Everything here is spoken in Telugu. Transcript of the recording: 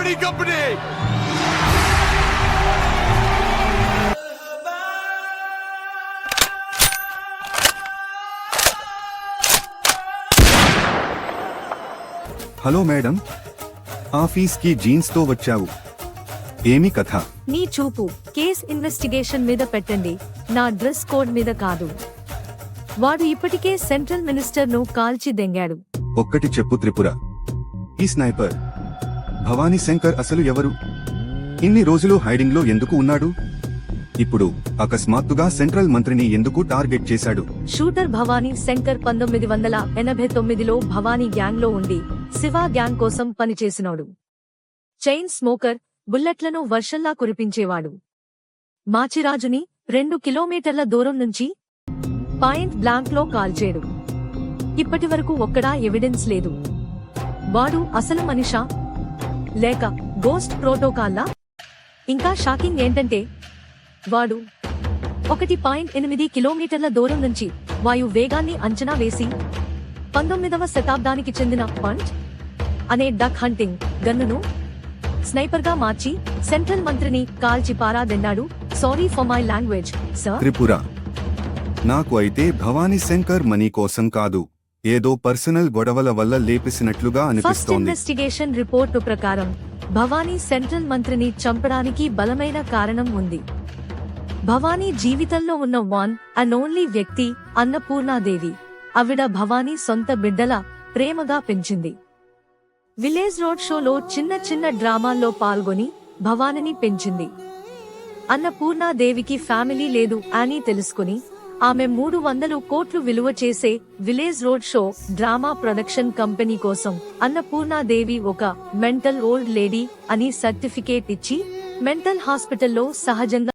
Recording Company. హలో మేడం ఆఫీస్కి జీన్స్తో వచ్చావు. ఏమి కథ? నీ చూపు కేస్ ఇన్వెస్టిగేషన్ మీద పెట్టండి. నా డ్రెస్ కోడ్ మీద కాదు. వాడు ఇప్పటికే సెంట్రల్ మినిస్టర్ను కాల్చి దెంగాడు. ఒక్కటి చెప్పు త్రిపుర. ఈ స్నైపర్ భవానీ శంకర్ అసలు ఎవరు? ఇన్ని రోజులు హైడింగ్లో ఎందుకు ఉన్నాడు? ఇప్పుడు అకస్మాత్తుగా సెంట్రల్ మంత్రిని ఎందుకు టార్గెట్ చేశాడు? షూటర్ భవానీ శంకర్ పంతొమ్మిది వందల ఎనభై తొమ్మిదిలో భవానీ గ్యాంగ్లో ఉండి శివ గ్యాంగ్ కోసం పనిచేసినాడు. Chain smoker బుల్లెట్లను వర్షంలా కురిపించేవాడు. మాచిరాజుని రెండు కిలోమీటర్ల దూరం నుంచి పాయింట్ బ్లాంక్లో కాల్చేడు. ఇప్పటివరకు ఒక్కడా ఎవిడెన్స్ లేదు. వాడు అసలు మనిషా? లేక గోస్ట్ ప్రోటోకాల్లా ఇంకా షాకింగ్ ఏంటంటే వాడు ఒకటి పాయింట్ ఎనిమిది కిలోమీటర్ల దూరం నుంచి వాయు వేగాన్ని అంచనా వేసి పంతొమ్మిదవ శతాబ్దానికి చెందిన పంచ్ అనే డక్ హంటింగ్ గన్నును స్నైపర్గా మార్చి సెంట్రల్ మంత్రిని కాల్చి పారాదన్నాడు. Sorry for my language sir Tripura. నాకు అయితే భవానీ శంకర్ మనీ కోసం కాదు. ఏదో పర్సనల్ గొడవల వల్ల లేపేసినట్లుగా ఫస్ట్ అనిపిస్తోంది. ఇన్వెస్టిగేషన్ రిపోర్టు ప్రకారం భవానీ సెంట్రల్ మంత్రిని చంపడానికి బలమైన కారణం ఉంది. భవానీ జీవితంలో ఉన్న వన్ అండ్ ఓన్లీ వ్యక్తి అన్నపూర్ణాదేవి. ఆవిడ భవానీ సొంత బిడ్డల ప్రేమగా పెంచింది. విలేజ్ రోడ్ షోలో చిన్న చిన్న డ్రామాల్లో పాల్గొని భవానిని పెంచింది. అన్నపూర్ణాదేవికి ఫ్యామిలీ లేదు అని తెలుసుకుని ఆమె మూడు వందలు కోట్లు విలువ చేసే village road show drama production company కోసం అన్నపూర్ణాదేవి ఒక మెంటల్ ఓల్డ్ లేడీ అని సర్టిఫికేట్ ఇచ్చి మెంటల్ హాస్పిటల్లో సహజంగా